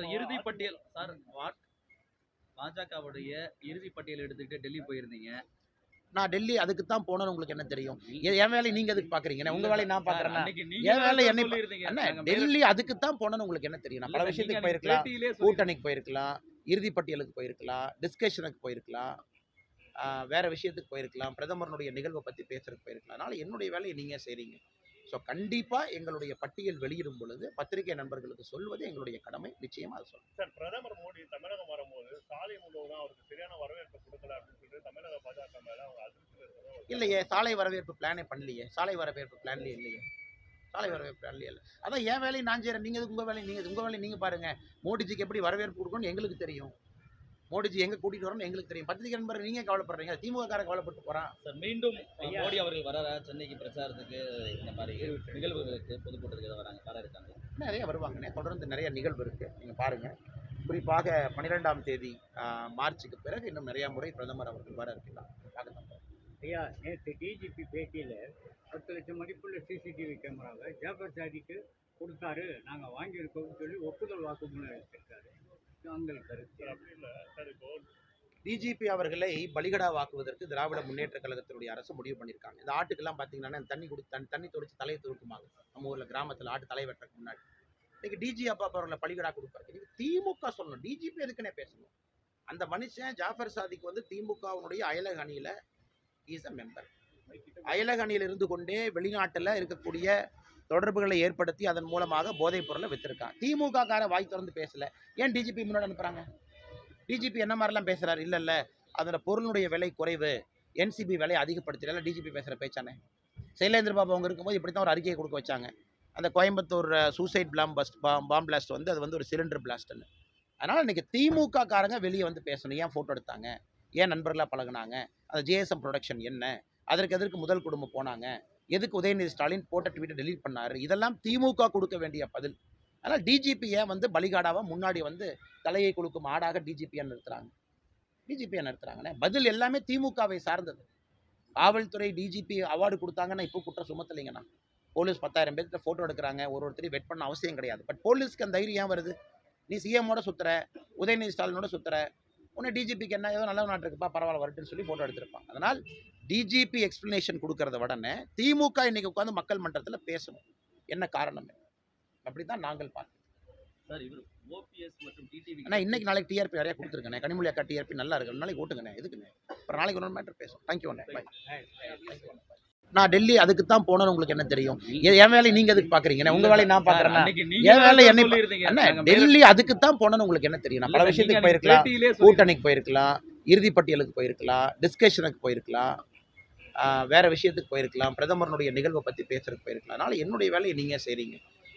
Sir இறுதி பட்டியல். Sir what பாஜகவுடைய இறுதி பட்டியல் எடுத்துக்கிட்டு டெல்லி போயிருந்தீங்க. நான் டெல்லி அதுக்கு தான் போனேன்னு உங்களுக்கு என்ன தெரியும்? என் வேலையை நீங்க எதுக்கு பாக்குறீங்க? உங்க வேலையை நான் நீங்க என் வேலை என்னை நாங்க டெல்லி அதுக்கு தான் போனேன்னு உங்களுக்கு என்ன தெரியும்? நான் பல விஷயத்துக்கு நீங்க போயிருக்கலாம். கூட்டணிக்கு போயிருக்கலாம். இறுதி பட்டியலுக்கு போயிருக்கலாம். டிஸ்கஷனுக்கு போயிருக்கலாம். வேற விஷயத்துக்கு போயிருக்கலாம். பிரதமருடைய நிகழ்வை பற்றி பேசுறதுக்கு போயிருக்கலாம். அதனால என்னுடைய வேலையை நீங்கள் செய்றீங்க. ஸோ கண்டிப்பாக எங்களுடைய பட்டியல் வெளியிடும் பொழுது பத்திரிகை நண்பர்களுக்கு சொல்வது எங்களுடைய கடமை. நிச்சயமாக அது சொல்லுங்கள் சார் பிரதமர் மோடி தமிழகம் வரும்போது சாலை முழுவதும் அவருக்கு சரியான வரவேற்பு கொடுக்கல அப்படின்னு சொல்லிட்டு தமிழக பாஜக மேல அவங்க இல்லையே சாலை வரவேற்பு பிளானே பண்ணலையே. சாலை வரவேற்பு பிளான்லேயே இல்லையே. சாலை வரவேற்பு பிளான்லேயே இல்லை. அதான் என் வேலையை நான் செய்கிறேன் நீங்கள் உங்கள் வேலையை நீங்கள் உங்கள் வேலையை நீங்கள் பாருங்கள் மோடிஜிக்கு எப்படி வரவேற்பு கொடுக்கணும்னு எங்களுக்கு தெரியும். மோடிஜி எங்கே கூட்டிகிட்டு வரணும்னு எங்களுக்கு தெரியும். பத்திரிகை நண்பர் நீங்கள் கவலைப்படுறீங்க. திமுக காரன் கவலைப்பட்டு போகிறான் சார் மீண்டும் மோடி அவர்கள் வராரா? சென்னைக்கு பிரச்சாரத்துக்கு இந்த மாதிரி நிகழ்வுகளுக்கு பொதுக்கூட்டத்துக்கு ஏதாவது வராங்க? வர இருக்காங்க நிறைய வருவாங்கண்ணே தொடர்ந்து நிறைய நிகழ்வு இருக்குது நீங்கள் பாருங்கள் குறிப்பாக பன்னிரெண்டாம் தேதி மார்ச்சுக்கு பிறகு இன்னும் நிறைய முறை பிரதமர் அவர்கள் வர இருக்கலாம் பார்க்க தான் போறோம். ஐயா நேற்று டிஜிபி பேட்டியில் பத்து லட்சம் மதிப்புள்ள சிசிடிவி கேமராவை ஜாபர் சாதிக்கு கொடுத்தாரு. நாங்கள் வாங்கியிருக்கோம்னு சொல்லி ஒப்புதல் வாக்குமூலம் எடுத்திருக்காரு தாங்கள் கருத்து. டிஜிபி அவர்களை பலிகடா வாக்குவதற்கு திராவிட முன்னேற்ற கழகத்தினுடைய அரசு முடிவு பண்ணியிருக்காங்க. இந்த ஆட்டுக்கெல்லாம் பார்த்தீங்கன்னா தண்ணி கொடுத்து தண்ணி தண்ணி தொடிச்சு தலையை துருக்குமாங்க. நம்ம ஊரில் கிராமத்தில் ஆட்டு தலை வெட்டுறதுக்கு முன்னாடி. இன்னைக்கு டிஜி அப்பா அவர்களை பலிகடா கொடுப்பாரு. இன்னைக்கு திமுக சொல்லணும். டிஜிபி எதுக்குன்னே பேசணும். அந்த மனுஷன் ஜாஃபர் சாதிக் வந்து திமுகவினுடைய அயலக அணியில் இஸ் அ மெம்பர் அயலக அணியில் இருந்து கொண்டே வெளிநாட்டில் இருக்கக்கூடிய தொடர்புகளை ஏற்படுத்தி அதன் மூலமாக போதைப் பொருளை வித்திருக்கான் திமுக கார வாய் திறந்து பேசல. ஏன் டிஜிபி முன்னாடி அனுப்புறாங்க? டிஜிபி என்ன மாதிரிலாம் பேசுறாரு? இல்லை இல்லை. அதோட பொருளுடைய விலை குறைவு. என்சிபி விலை அதிகப்படுத்தல டிஜிபி பேசுகிற பேச்சானே? சைலேந்திர பாபு அவங்க இருக்கும்போது இப்படி தான் ஒரு அறிக்கையை கொடுக்க வச்சாங்க. அந்த கோயம்புத்தூர் சூசைட் பிளாம் பஸ்ட் பாம் பாம் பிளாஸ்ட் வந்து அது வந்து ஒரு சிலிண்டர் பிளாஸ்ட்னு அதனால் இன்னைக்கு திமுக காரங்க வெளியே வந்து பேசணும். ஏன் ஃபோட்டோ எடுத்தாங்க? ஏன் நண்பர்களாக பழகுனாங்க? அந்த ஜேஎஸ்எம் ப்ரொடக்ஷன் என்ன? அதற்கு எதற்கு முதல் குடும்பம் போனாங்க? எதுக்கு உதயநிதி ஸ்டாலின் போட்ட ட்வீட்டை டெலீட் பண்ணார்? இதெல்லாம் திமுக கொடுக்க வேண்டிய பதில். அதனால் டிஜிபியை வந்து பலிகாடாவை முன்னாடி வந்து தலையை கொடுக்கும் ஆடாக டிஜிபியை நிறுத்துறாங்க. டிஜிபியை நிறுத்துறாங்கண்ணே பதில் எல்லாமே திமுகவை சார்ந்தது. காவல்துறை டிஜிபி அவார்டு கொடுத்தாங்கன்னா இப்போ குற்றம் சுமத்தலைங்கண்ணா. போலீஸ் பத்தாயிரம் பேர்கிட்ட ஃபோட்டோ எடுக்கிறாங்க. ஒரு ஒருத்தரையும் வெட் பண்ண அவசியம் கிடையாது. பட் போலீஸ்க்கு அந்த தைரியம் வருது? நீ சிஎம்மோட சுற்றுற உதயநிதி ஸ்டாலினோட சுத்துற உன்னை டிஜிபிக்கு என்ன ஏதோ நல்ல நாட்டு இருக்குப்பா பரவாயில்ல வரட்டுன்னு சொல்லி ஃபோட்டோ எடுத்திருப்பான். அதனால் டிஜிபி எக்ஸ்பிளனேஷன் கொடுக்கறத விடனே திமுக இன்னைக்கு உட்காந்து மக்கள் மன்றத்தில் பேசணும். என்ன காரணம்? அப்படி தான் நாங்கள் பார்க்கிறோம். சார் இவர் ஓபிஎஸ் மற்றும் டிடிவி ஆனால் இன்னைக்கு நாளைக்கு டிஆர்பி நிறைய கொடுத்துருக்கேன் கனிமொழி அக்கா டிஆர்பி நல்லா இருக்கு நாளைக்கு ஓட்டுங்கண்ணே எதுக்குண்ணே? அப்புறம் நாளைக்கு ஒன்று மேட்டர் பேசுவோம். தேங்க்யூ அண்ணே. பை நான் டெல்லி அதுக்கு தான் போனேன்னு உங்களுக்கு என்ன தெரியும்? என் வேலையை நீங்க எதுக்கு பாக்குறீங்க? உங்க வேலையை நான் நீங்க என் வேலை என்னை- நாங்க டெல்லி அதுக்கு தான் போனேன்னு உங்களுக்கு என்ன தெரியும்? நான் பல விஷயத்துக்கு நீங்க போயிருக்கலாம். கூட்டணிக்கு போயிருக்கலாம். இறுதி பட்டியலுக்கு போயிருக்கலாம். டிஸ்கஷனுக்கு போயிருக்கலாம். வேற விஷயத்துக்கு போயிருக்கலாம். பிரதமருடைய நிகழ்வை பற்றி பேசுறதுக்கு போயிருக்கலாம். அதனால என்னுடைய வேலையை நீங்கள் செய்றீங்க.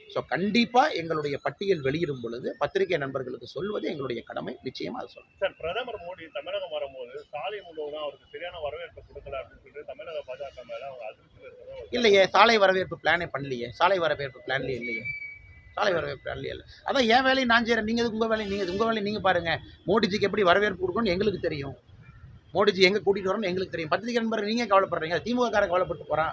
ஸோ கண்டிப்பாக எங்களுடைய பட்டியல் வெளியிடும் பொழுது பத்திரிகை நண்பர்களுக்கு சொல்வது எங்களுடைய கடமை. நிச்சயமாக அது சொல்லுங்கள் சார் பிரதமர் மோடி தமிழகம் வரும்போது சாலை முழுவதும் அவருக்கு சரியான வரவேற்பு கொடுக்கல அப்படின்னு சொல்லிட்டு தமிழக பாஜக மேல அவங்க அதிருப்தியில் இருக்கிறதா ஒரு இல்லையே சாலை வரவேற்பு பிளானே பண்ணலையே. சாலை வரவேற்பு பிளான்லேயே இல்லையே. சாலை வரவேற்பு பிளான்லேயே இல்லை. அதான் என் வேலையை நான் செய்கிறேன் நீங்கள் எதுக்கு உங்கள் வேலையை நீங்கள் உங்கள் வேலையை நீங்கள் பாருங்கள் மோடிஜிக்கு எப்படி வரவேற்பு கொடுக்கணும்னு எங்களுக்கு தெரியும். மோடிஜி எங்கே கூட்டிகிட்டு வரணும்னு எங்களுக்கு தெரியும். பத்திரிகை நண்பர் நீங்கள் கவலைப்படுறீங்க. திமுக காரை கவலைப்பட்டு போகிறான்